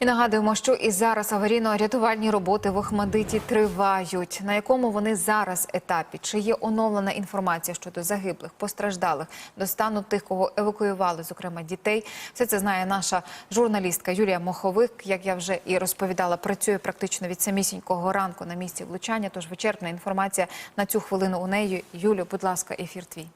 І нагадуємо, що і зараз аварійно-рятувальні роботи в Охмадиті тривають. На якому вони зараз етапі? Чи є оновлена інформація щодо загиблих, постраждалих, до стану тих, кого евакуювали, зокрема дітей? Все це знає наша журналістка Юлія Моховик. Як я вже і розповідала, працює практично від самісінького ранку на місці влучання. Тож вичерпна інформація на цю хвилину у неї. Юлю, будь ласка, ефір твій.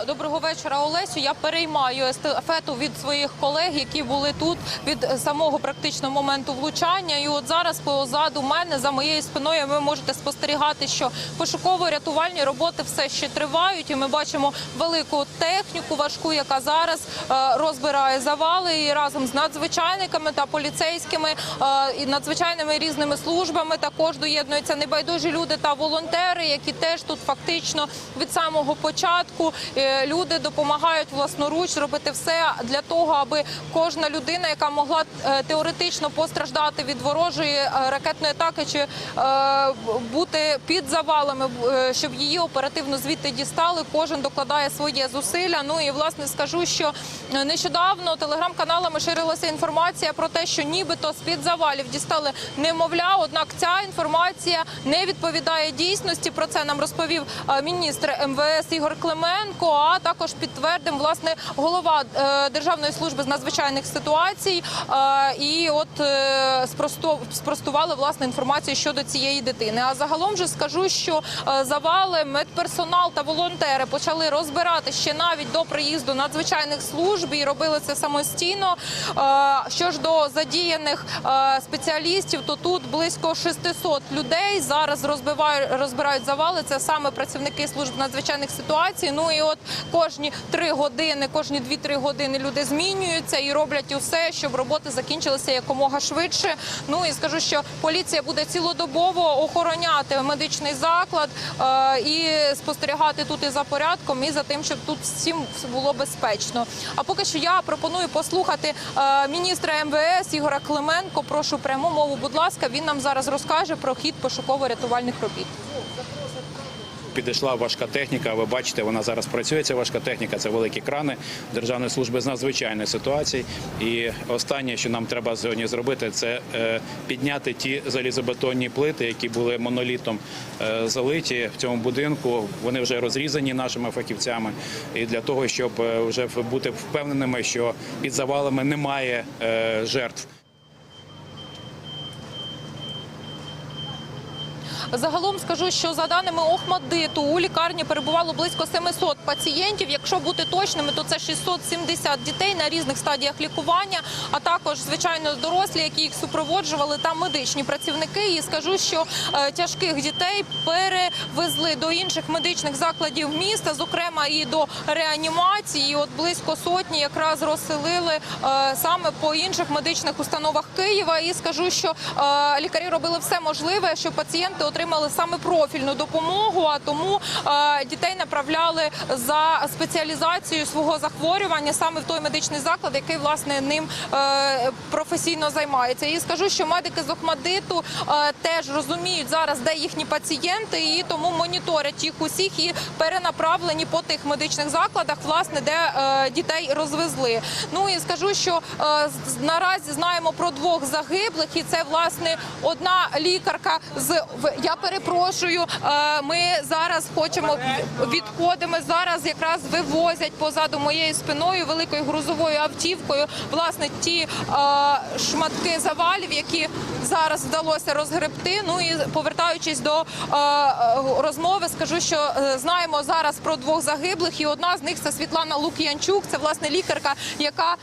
Доброго вечора, Олесю. Я переймаю естафету від своїх колег, які були тут від самого практичного моменту влучання. І от зараз позаду мене, за моєю спиною, ви можете спостерігати, що пошуково-рятувальні роботи все ще тривають. І ми бачимо велику техніку важку, яка зараз е, розбирає завали і разом з надзвичайниками та поліцейськими е, і надзвичайними різними службами. Також доєднуються небайдужі люди та волонтери, які теж тут фактично від самого початку. Е, Люди допомагають власноруч робити все для того, аби кожна людина, яка могла е, теоретично постраждати від ворожої е, ракетної атаки чи бути під завалами, щоб її оперативно звідти дістали. Кожен докладає своє зусилля. Ну і власне скажу, що нещодавно телеграм-каналами ширилася інформація про те, що нібито з під завалів дістали немовля. Однак ця інформація не відповідає дійсності. Про це нам розповів міністр МВС Ігор Клименко. А також підтвердив власне голова е, Державної служби з надзвичайних ситуацій. Е, І от е, спростували власне інформацію щодо цієї дитини. А загалом же скажу, що завали медперсонал та волонтери почали розбирати ще навіть до приїзду надзвичайних служб і робили це самостійно. Що ж до задіяних спеціалістів, то тут близько 600 людей зараз розбивають розбирають завали. Це саме працівники служб надзвичайних ситуацій. Ну і от кожні три години, кожні 2-3 години люди змінюються і роблять усе, щоб роботи закінчилися якомога швидше. Ну і скажу, що поліція буде цілодобово охороняти медичний заклад е, і спостерігати тут і за порядком, і за тим, щоб тут всім було безпечно. А поки що я пропоную послухати е, міністра МВС Ігора Клименко. Прошу пряму мову. Будь ласка, він нам зараз розкаже про хід пошуково-рятувальних робіт. Підійшла важка техніка. Ви бачите, вона зараз працює. Ця важка техніка. Це великі крани Державної служби з надзвичайних ситуацій. І останнє, що нам треба сьогодні зробити, це е, підняти ті залізобетонні плити, які були монолітом е, залиті в цьому будинку. Вони вже розрізані нашими фахівцями. І для того, щоб е, вже бути впевненими, що під завалами немає жертв. Загалом скажу, що за даними Охмадиту у лікарні перебувало близько 700 пацієнтів. Якщо бути точними, то це 670 дітей на різних стадіях лікування, а також звичайно дорослі, які їх супроводжували, та медичні працівники. І скажу, що е, тяжких дітей перевезли до інших медичних закладів міста, зокрема і до реанімації. І От близько сотні якраз розселили е, саме по інших медичних установах Києва. І скажу, що е, лікарі робили все можливе, щоб пацієнти отримали саме профільну допомогу. А тому е, дітей направляли за спеціалізацією свого захворювання саме в той медичний заклад, який власне ним е, професійно займається. І скажу, що медики з Охмадиту е, теж розуміють зараз, де їхні пацієнти, і тому моніторять їх усіх і перенаправлені по тих медичних закладах, власне, де дітей розвезли. Ну і скажу, що наразі знаємо про двох загиблих, і це власне одна лікарка з в- я перепрошую. е, Ми зараз хочемо відходимо. Зараз якраз вивозять позаду моєю спиною великою грузовою автівкою. Власне, ті е, шматки завалів, які зараз вдалося розгребти. Ну і повертаючись до е, розмови, скажу, що знаємо зараз про двох загиблих, і одна з них це Світлана Лук'янчук. Це власне лікарка, яка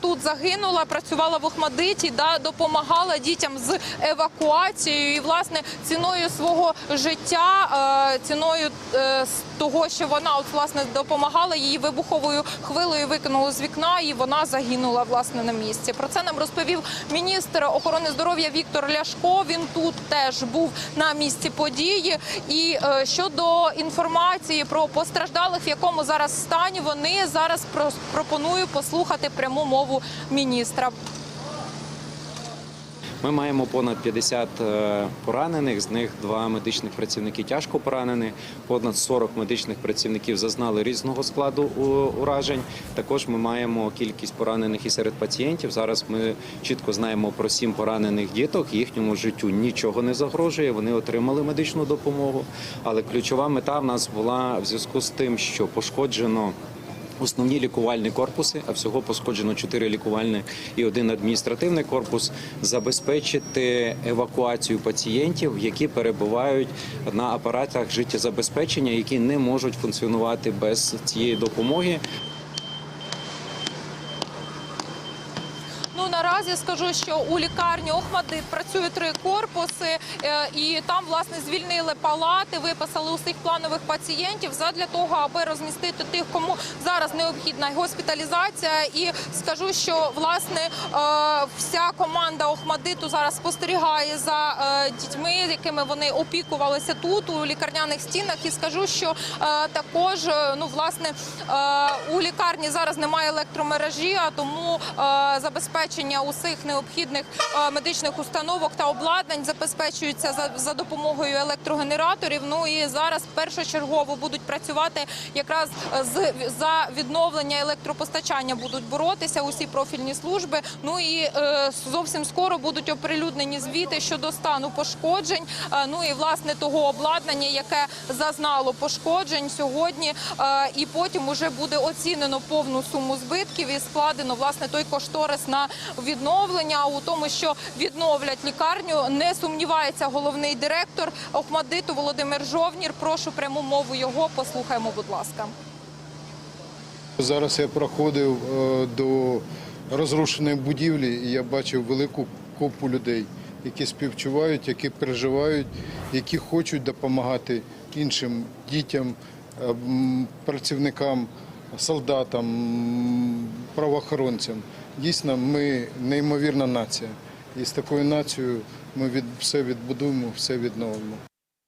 тут загинула, працювала в Охмадиті, да допомагала дітям з евакуацією. І власне ціною свого життя, е, ціною е, того, що вона от власне допомагала її вибуховою хвилею, викинула з вікна, і вона загинула власне на місці. Про це нам розповів міністр охорони здоров'я Віктор Ляшко. Він тут теж був на місці події. І е, щодо інформації про постраждалих, в якому зараз стані, вони зараз пропоную послухати пряму мову міністра. Ми маємо понад 50 е, поранених, з них два медичних працівники тяжко поранені, понад 40 медичних працівників зазнали різного складу уражень. Також ми маємо кількість поранених і серед пацієнтів. Зараз ми чітко знаємо про сім поранених діток. Їхньому життю нічого не загрожує. Вони отримали медичну допомогу. Але ключова мета в нас була в зв'язку з тим, що пошкоджено. Основні лікувальні корпуси, а всього пошкоджено чотири лікувальні і один адміністративний корпус, забезпечити евакуацію пацієнтів, які перебувають на апаратах життєзабезпечення, які не можуть функціонувати без цієї допомоги. Ну наразі скажу, що у лікарні Охмадит працює три корпуси, е, і там власне звільнили палати, виписали усіх планових пацієнтів задля того, аби розмістити тих, кому зараз необхідна госпіталізація. І скажу, що власне е, вся команда Охмадиту зараз спостерігає за е, дітьми, якими вони опікувалися тут у лікарняних стінах. І скажу, що також ну власне у лікарні зараз немає електромережі, а тому забезпечення усіх необхідних е, медичних установок та обладнань забезпечується за, за допомогою електрогенераторів. Ну і зараз першочергово будуть працювати якраз е, з за відновлення електропостачання будуть боротися усі профільні служби. Ну і е, зовсім скоро будуть оприлюднені звіти щодо стану пошкоджень. Ну і власне того обладнання, яке зазнало пошкоджень сьогодні. І потім уже буде оцінено повну суму збитків і складено власне той кошторис на відновлення. У тому, що відновлять лікарню, не сумнівається головний директор Охмадиту Володимир Жовнір. Прошу пряму мову його. Послухаємо, будь ласка. Зараз я проходив е, до розрушеної будівлі і я бачив велику купу людей, які співчувають, які переживають, які хочуть допомагати іншим дітям, е, працівникам, солдатам, правоохоронцям. Дійсно, ми неймовірна нація. І з такою нацією ми від, все відбудуємо, все відновимо.